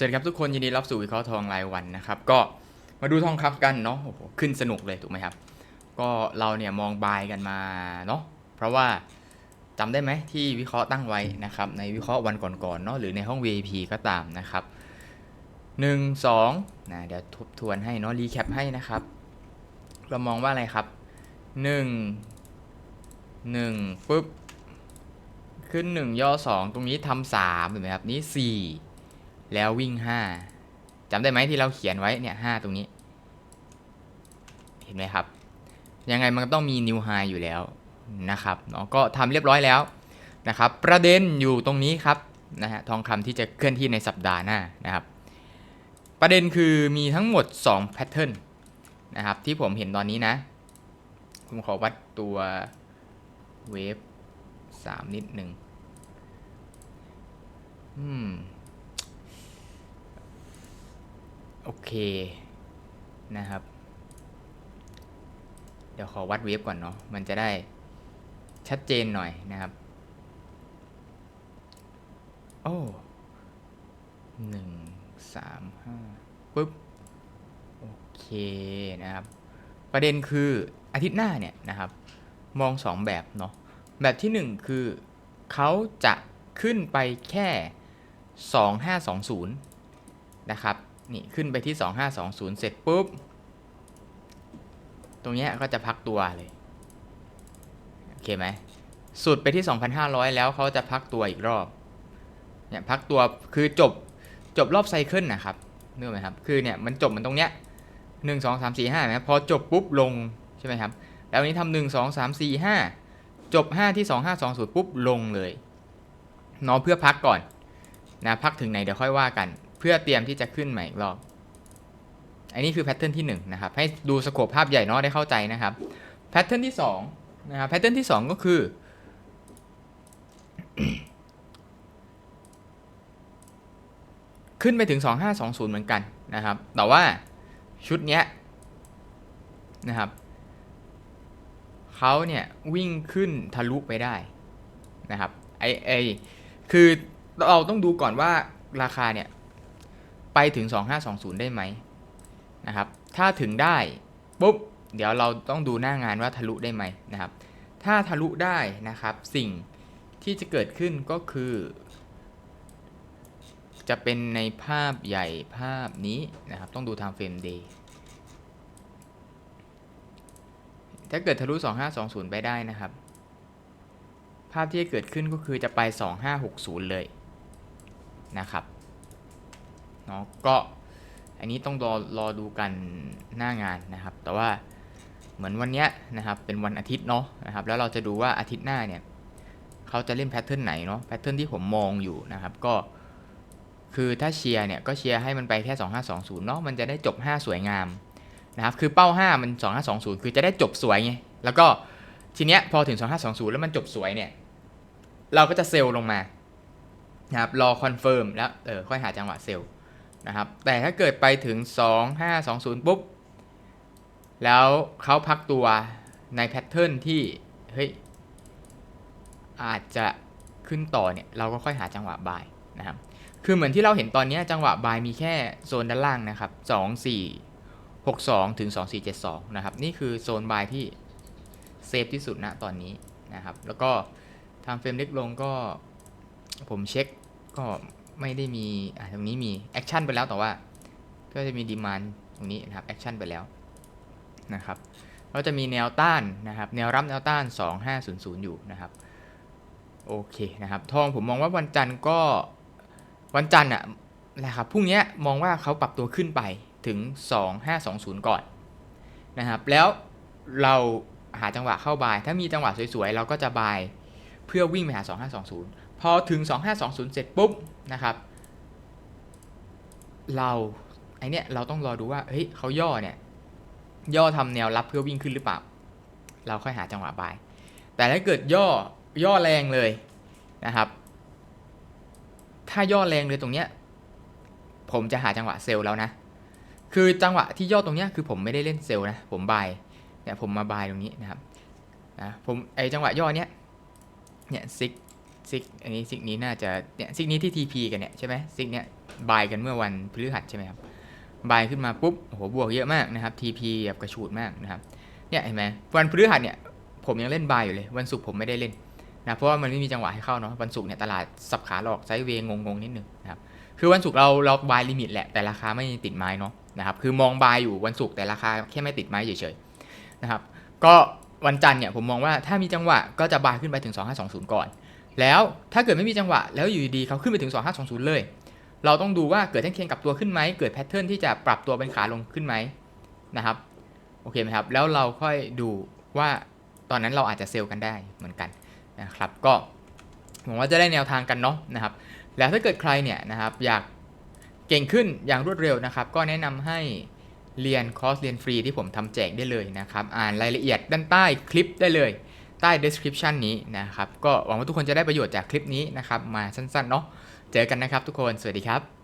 สวัสดีครับทุกคนยินดีรับสู่วิเคราะห์ทองรายวันนะครับก็มาดูทองคำกันเนาะโอ้โหขึ้นสนุกเลยถูกไหมครับ ก็เราเนี่ยมองบายกันมาเนาะเพราะว่าจำได้ไหมที่วิเคราะห์ตั้งไว้นะครับในวิเคราะห์วันก่อนๆเนาะหรือในห้อง VIP ก็ตามนะครับ 1 2นะเดี๋ยวทบทวนให้เนาะรีแคปให้นะครับ เรามองว่าอะไรครับ 1 1ปุ๊บขึ้น 1 ย่อ 2 ตรงนี้ทำสามถูกไหมครับ นี่4 แล้ววิ่ง5จำได้ไหมที่เราเขียนไว้เนี่ย5ตรงนี้ เห็นไหมครับ ยังไงมันต้องมีนิวไฮอยู่แล้วนะครับเนาะก็ทำเรียบร้อยแล้วนะครับ ประเด็นอยู่ตรงนี้ครับนะฮะทองคำที่จะเคลื่อนที่ในสัปดาห์หน้านะครับ ประเด็นคือมีทั้งหมด2แพทเทิร์นนะครับที่ผมเห็นตอนนี้นะ ผมขอวัดตัวเวฟ3นิดหนึ่งอืม โอเคนะครับ เดี๋ยวขอวัดเวฟก่อนเนาะมันจะได้ชัดเจนหน่อยนะครับ โอ้หนึ่งสามห้าปุ๊บ โอเคนะครับ ประเด็นคืออาทิตย์หน้าเนี่ยนะครับ มองสองแบบเนาะแบบที่หนึ่งคือเขาจะขึ้นไปแค่ 2520 นะครับ นี่ขึ้นไปที่ 2520 เสร็จปุ๊บ ตรงเนี้ยก็จะพักตัวเลย โอเคไหม สุดไปที่ 2,500 แล้วเขาจะพักตัวอีกรอบ เนี่ยพักตัวคือจบจบรอบไซเคิลนะครับนึกไหมครับ คือเนี่ยมันจบมันตรงเนี้ยหนึ่งสองสามสี่ห้านะพอจบปุ๊บลงใช่ไหมครับ แล้ววันนี้ทำหนึ่งสองสามสี่ห้าจบห้าที่สองห้าสองศูนย์ปุ๊บลงเลยเนาะเพื่อพักก่อนนะพักถึงไหนเดี๋ยวค่อยว่ากัน เพื่อเตรียมที่จะขึ้นใหม่อีกรอบ อันนี้คือแพทเทิร์นที่1นงนะครับ ให้ดูสโคปภาพใหญ่เนาะได้เข้าใจนะครับ แพทเทิร์นที่2นะครับ แพทเทิร์นที่ 2 ก็คือ ขึ้นไปถึง 2520 เหมือนกันนะครับ แต่ว่าชุดเนี้ยนะครับเขาเนี่ยวิ่งขึ้นทะลุไปได้นะครับไอไอคือเราต้องดูก่อนว่าราคาเนี่ย ไปถึง 2520 ได้ไหมนะครับ ถ้าถึงได้ปุ๊บ เดี๋ยวเราต้องดูหน้างานว่าทะลุได้ไหมนะครับ ถ้าทะลุได้นะครับสิ่งที่จะเกิดขึ้นก็คือ จะเป็นในภาพใหญ่ภาพนี้นะครับ ต้องดูทางเฟรม day ถ้าเกิดทะลุ 2520 ไปได้นะครับ ภาพที่จะเกิดขึ้นก็คือจะไป 2560 เลยนะครับ เนาะก็อันนี้ต้องรอรอดูกันหน้างานนะครับ แต่ว่าเหมือนวันเนี้ยนะครับเป็นวันอาทิตย์เนาะนะครับแล้วเราจะดูว่าอาทิตย์หน้าเนี่ยเขาจะเล่นแพทเทิร์นไหนเนาะแพทเทิร์นที่ผมมองอยู่นะครับก็คือถ้าเชียร์เนี่ยก็เชียร์ให้มันไปแค่ 2520เนาะมันจะได้จบ 5 สวยงามนะครับคือเป้า 5 มัน 2520 คือจะได้จบสวยไงแล้วก็ทีเนี้ยพอถึง 2520 แล้วมันจบสวยเนี่ยเราก็จะเซลล์ลงมานะครับรอคอนเฟิร์มแล้วเออค่อยหาจังหวะเซลล์ นะครับแต่ถ้าเกิดไปถึง 2520 ปุ๊บ แล้วเขาพักตัวในแพทเทิร์นที่ เฮ้ย อาจจะขึ้นต่อเนี่ย เราก็ค่อยหาจังหวะบายนะครับ คือเหมือนที่เราเห็นตอนนี้จังหวะบายมีแค่โซนด้านล่างนะครับ 2 4 62 ถึง 2472 นะครับ นี่คือโซนบายที่เซฟที่สุดณตอนนี้นะครับ แล้วก็ทำเฟรมเล็กลงก็ผมเช็คก็ ไม่ได้มีอ่าตรงนี้มีแอคชั่นไปแล้วแต่ว่าก็จะมีดีมานตรงนี้นะครับแอคชั่นไปแล้วนะครับเราจะมีแนวต้านนะครับแนวรับแนวต้าน 2500 อยู่นะครับโอเคนะครับทองผมมองว่าวันจันทร์ก็วันจันทร์อะนะครับพรุ่งนี้มองว่าเขาปรับตัวขึ้นไปถึง 2520 ก่อนนะครับแล้วเราหาจังหวะเข้าบาย ถ้ามีจังหวะสวยๆ เราก็จะบายเพื่อวิ่งไปหา 2520 พอถึง 2520 เสร็จปุ๊บ นะครับ เราไอเนี้ยเราต้องรอดูว่าเฮ้ยเขาย่อเนี่ย ย่อทำแนวรับเพื่อวิ่งขึ้นหรือเปล่า เราค่อยหาจังหวะบาย แต่ถ้าเกิดย่อย่อแรงเลยนะครับ ถ้าย่อแรงเลยตรงเนี้ยผมจะหาจังหวะเซลล์แล้วนะ คือจังหวะที่ย่อตรงเนี้ยคือผมไม่ได้เล่นเซลล์นะ ผมบายเนี่ยผมมาบายตรงนี้นะครับนะผมไอจังหวะย่อเนี้ยเนี่ยซิก ซิกอันนี้ซิกนี้น่าจะเนี่ยซิกนี้ที่ TP กันเนี่ยใช่ไหมซิกเนี้ยบายกันเมื่อวันพฤหัสใช่ไหมครับบายขึ้นมาปุ๊บโอ้โหบวกเยอะมากนะครับ TP แบบกระฉูดมากนะครับเนี่ยเห็นไหมวันพฤหัสเนี่ยผมยังเล่นบายอยู่เลย วันศุกร์ผมไม่ได้เล่นนะเพราะว่ามันไม่มีจังหวะให้เข้าเนาะวันศุกร์เนี่ยตลาดสับขาหลอกไซด์เวย์งงๆนิดนึงนะครับคือวันศุกร์เราเราบายลิมิตแหละแต่ราคาไม่ติดไม้เนาะนะครับคือมองบายอยู่วันศุกร์แต่ราคาแค่ไม่ติดไม้เฉยๆนะครับก็วันจันทร์เนี่ยผมมองว่าถ้ามีจังหวะก็จะบายขึ้นไปถึง 2520 ก่อน แล้วถ้าเกิดไม่มีจังหวะแล้วอยู่ดีๆเขาขึ้นไปถึง 2520 เลย เราต้องดูว่าเกิดแท่งเคียงกลับตัวขึ้นไหมเกิดแพทเทิร์นที่จะปรับตัวเป็นขาลงขึ้นไหมนะครับโอเคไหมครับแล้วเราค่อยดูว่าตอนนั้นเราอาจจะเซลล์กันได้เหมือนกันนะครับก็หวังว่าจะได้แนวทางกันเนาะนะครับแล้วถ้าเกิดใครเนี่ยนะครับอยากเก่งขึ้นอย่างรวดเร็วนะครับ ก็แนะนำให้เรียนคอร์สเรียนฟรีที่ผมทำแจกได้เลยนะครับ อ่านรายละเอียดด้านใต้คลิปได้เลย ใต้ description นี้นะครับ ก็หวังว่าทุกคนจะได้ประโยชน์จากคลิปนี้นะครับ มาสั้นๆเนาะ เจอกันนะครับทุกคน สวัสดีครับ